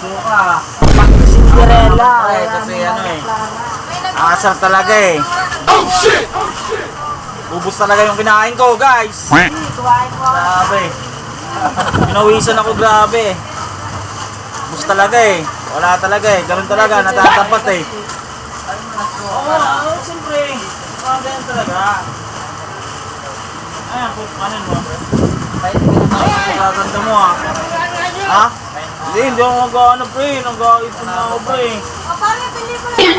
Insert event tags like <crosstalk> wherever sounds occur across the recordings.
Suka. Cinderella. Ay, kasi ano eh. Asar talaga eh. Oh shit! Ubus talaga yung kinain ko, guys. Grabe. <laughs> Pinawisan ako, grabe. Ubus talaga eh. Wala talaga eh. Ganun talaga, natatapat eh. Oo, oo, siyempre. Mga ganyan talaga. Ayan, po, ano mo? Magaganda mo ah. Ha? Hindi, hindi ako mag-ano pre. Nag-aipon na ako pre. O, pare, bili ko lang yan.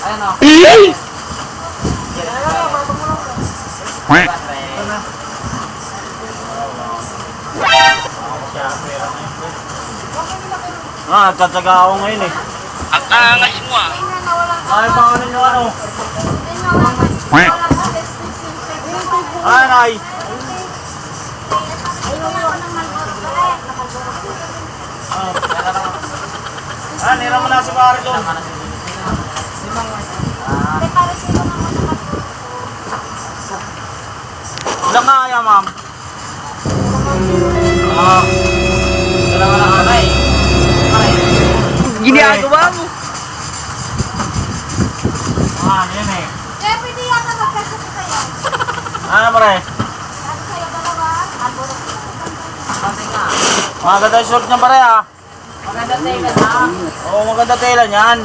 Ayun o. Ah, nagtatsaga ako ngayon eh. Ang angas mo ah. Ay, pa ano nyo ano? Tingnan na walang Ah. Ah, nira mo na si pare doon. Ilang nga kaya, ma'am? Ah, Dalawa lang kamay. Ginagawa mo. ah, yun eh. Kaya pwede yata magkasya ko sa'yo. Ano, pare? Ano sa'yo dalawa? Ano na. Maganda yung short niya, pare ah. Maganda tayo ka na. Oo, maganda tela niyan.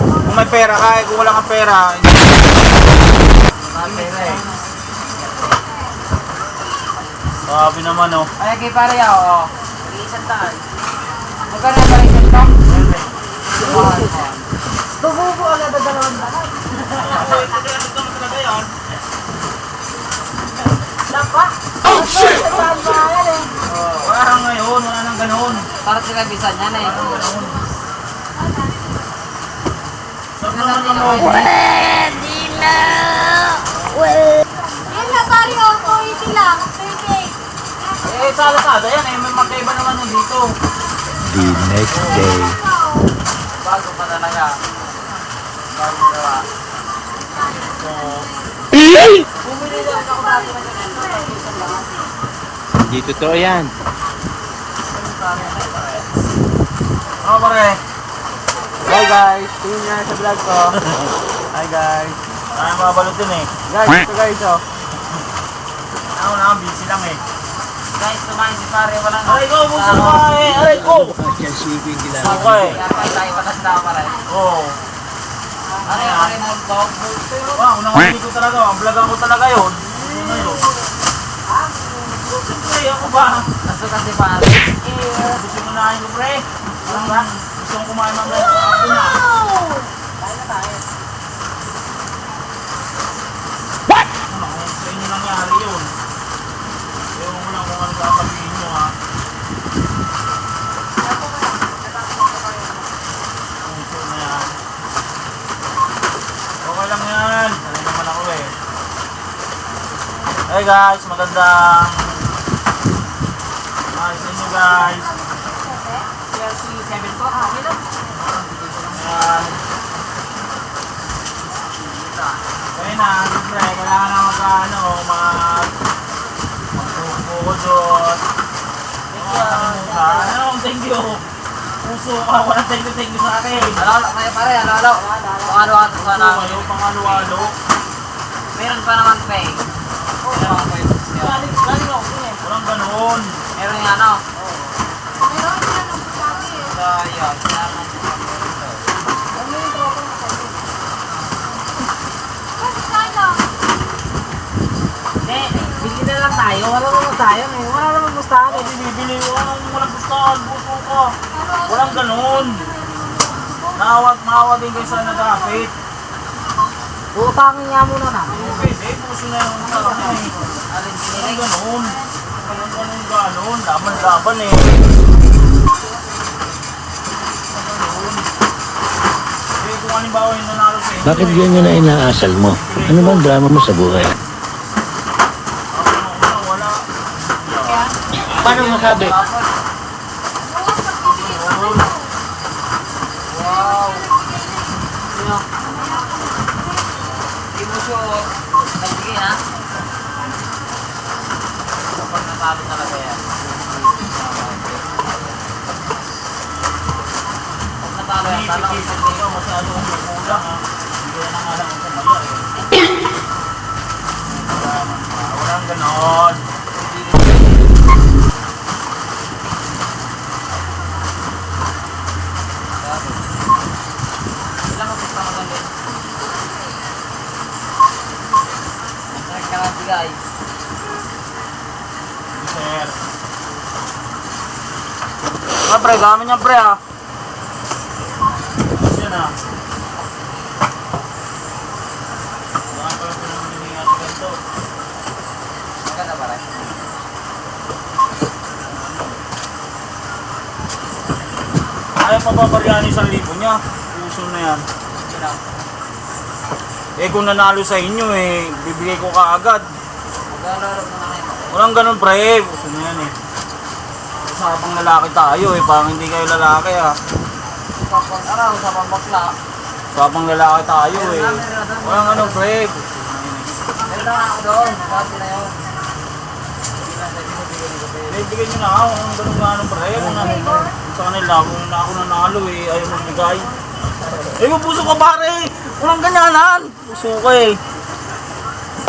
Kung may pera ka, eh, kung wala kang pera, hindi. Wala pera eh. Sabi naman oh. Ay, kay pare yaw. O. Isang taon. Magkano yung pare isang taon? Mahal mo. Bububo agad ang dalawang dalawa. Lapa. Oh, shit! Ba yan eh? Wala kang ngayon, wala nang ganun. Para sila bisan yan eh. Sabi naman mo. Yan na, pare, oh, 280 lang. 280. Eh, sa Lazada yan eh, may magkaiba naman yung dito. The next day. Bago pa talaga. Bago gawa. So, Bumili lang ako dati na ganyan. Hindi totoo yan. Ano pare? Hi guys, tingin niya sa vlog ko. <laughs> Hi guys. Ay, mabalot din eh. Guys, ito guys oh. <laughs> Ako na, busy lang eh. Guys, tumahin si pare walang... Aray ko, buso ko eh. Aray ko. Yan siping kila. Ako eh. Kaya pa tayo patanda pare. Oo. Ano yung pare mo? Wow, unang hindi ko talaga. Ang vlogan ko talaga yun. Ano yun? Siyempre, ako ba? Nasuka si pare. Gusto mo na ko, pre. Alam ba? Gusto kong kumain ng guys. Ako na. What? Ano, kung sa inyo nangyari yun. Ewan ko lang kung ano sasabihin nyo, ha. Okay lang yan. Sanay naman ako eh. Hey guys, magandang Hi sa inyo guys. Chelsea 7 po. Okay lang. Ayan. Kaya na, siyempre, kailangan na mag, ano, mag, magpupukod. Ano, thank you. Puso ka, walang thank you, thank you sa akin. Alalo kayo pare, alalo. Kung ano ano Puso sana. kayo, pangalo-alo. Meron pa naman pay. Meron naman pay. Galing, galing ako. Walang ganun. Meron yung ano. Meron yan ang sabi eh. So, yun. Kailangan Ano yung tropa mo sa'yo? Kasi kaya. Hindi, na tayo. Wala naman tayo. eh. Wala naman gustahan. Hindi bibili, walang, walang gustahan, puso ka. Walang ganun. Nawag, nawag din kayo sa nagapit. Utangin niya muna na. Pwede, puso na yung mga eh. Walang ganun. Walang ganun ganun. Laban-laban eh. Ganun. Eh, kung halimbawa yung nanalo sa inyo. Bakit ganyan na inaasal mo? Ano bang drama mo sa buhay? Ako, wala, wala. Paano masabi? Wow. Sino? Hindi mo sure. Nagbigay ha? Kapag natalo talaga yan. pre. Kala ko Isip-isip ko ka masyado kong magulang ha. Hindi ko na nga lang ang kumaya eh. Ah, Walang ganon. Nagkakabigay. Sir. Ah, pre, gamit niya pre ha. Yan ha. Baka pala pinamili nga sa ganito. Maganda pa rin. Ayaw pa babaryan isang libo niya. Puso na yan. Eh kung nanalo sa inyo eh, bibigay ko kaagad. Maglalaro na namin. Walang ganun pre, puso na yan eh. Usapang lalaki tayo eh, parang hindi kayo lalaki ah. Kapag araw sa pambakla. Usapang lalaki tayo eh. Walang ganun pre. Meron na ako doon. Dati na yun. Eh, bigyan nyo na ako, ang ganun nga nung pre. Kung ano, sa kanila, kung na ako nanalo eh, ayaw magbigay. Eh, mapuso ka pare! Walang ganyanan! Puso ka eh.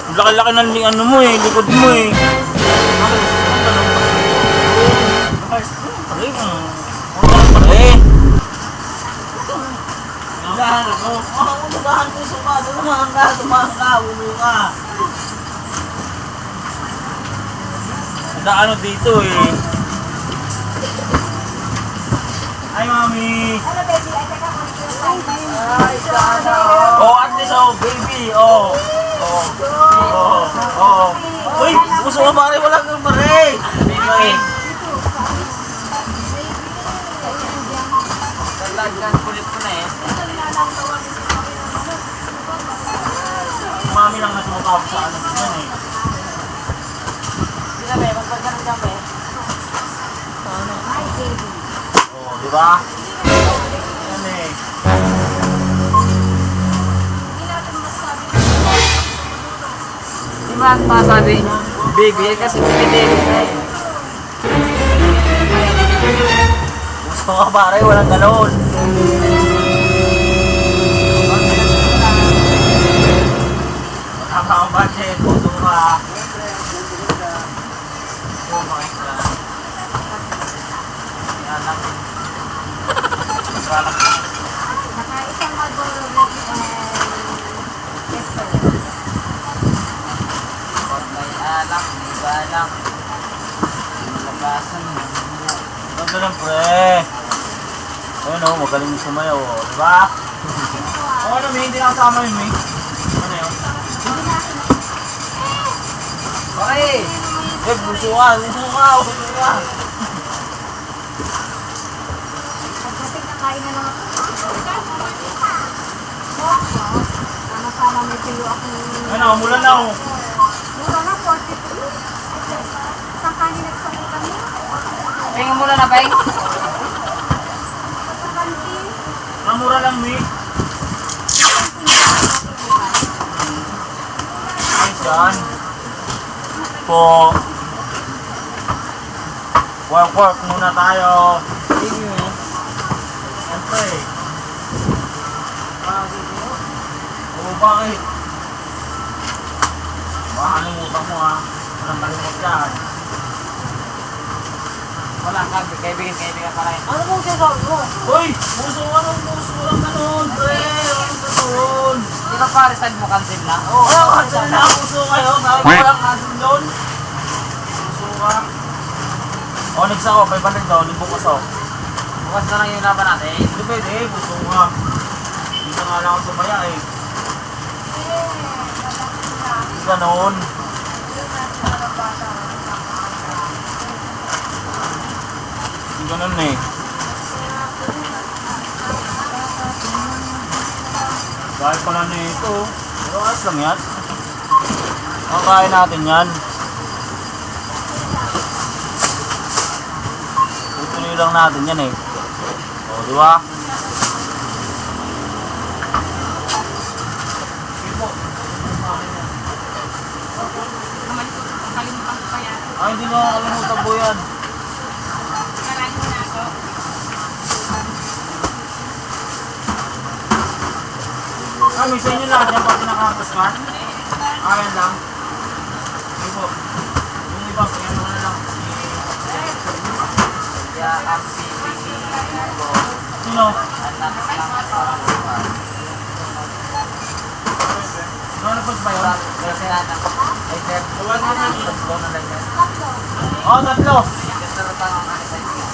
Ang laki-laki ng li- ano mo eh, likod mo eh. Ang ang. Pare, ang ang ganun pre. Unahan ako. Oh, unahan puso ka. Tumahan ka, tumahan ka, ulo ka. Ada ano dito eh. Ay, mami. Baby? Ay, teka, konti. Ay, sana. Oh, at least, oh, baby. Oh. Oh. Oh. Oh. Uy, puso ka pare, wala kang pare. Baby. Dagdagan kulit ko na eh. Mami lang na tumatawag sa ano yan eh. Sila be, magpagka ng jambe. Ay, baby. Di ba? Yan eh. Di ba ang masabi? Baby, eh, kasi pwede na eh. Puso ka pare, walang galon. Tama ang budget, puso ka. Oh my God. Yan lang. Masarap. Nakaisang Red and Pepper. Pag may alak, may balak. Malabasan mo. Ganda ng pre. Ayun o, magaling sumayaw o. Diba? Oo ano, may hindi nakasama yun, may. Ano yun? Okay! Eh, puso ka, puso ka, puso ka. Pagdating na lang ako. Sama-sama may pilo ako. Ano, mula na o. Mura na, 42. Saan kanin nagsakutan mo? Tingin muna na, Bay. Sa kantin. Namura lang, may. Nice yan. Po. Work, work muna tayo. Siyempre. Oo, bakit? Baka kalimutan mo ha. Walang kalimut yan. Wala, kag- kaibigan, kaibigan pa rin. Ano mong sinasabi mo? Uy! Puso ka ng puso lang ganun, pre! Walang ganun! Di ba pare, side mo cancel na? Oo, oh, cancel na puso kayo. Sabi ko walang cancel doon. Puso ka. O, next ako. 500 daw. Libo ka so. Bukas na lang yung laban natin. Hindi pwede. Puso ka. Hindi ka nga lang ako sumaya eh. Hindi ganun eh. Dahil pala na ito. Pero ayos lang yan. Makakain natin yan. Tutuloy lang natin yan eh. Di ba? Ay, hindi mo nakakalimutan po yan. Kami sa inyo lahat yan pati nakapos ka? Ayan lang. Sige po. Yung iba, kaya mo na lang. Pipiliin ko, Sino? po ba yun? Sir, tatlo oh, tatlo. Ganda rin ang anak sa inyo.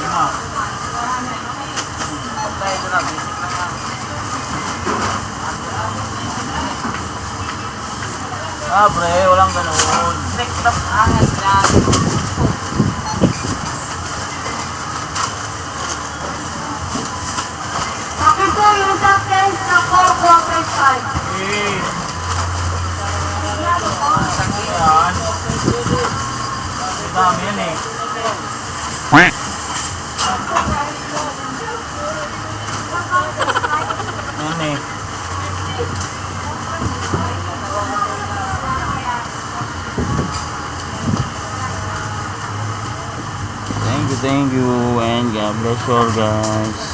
Lima. Tayo na lang, basic lang yan. Ah, pre, walang ganun. Strict top angas yan. Akin po yung 10 na 4.5. Eh, Sakit. yan. Ang dami yan eh. Yan Thank you, and God bless all guys.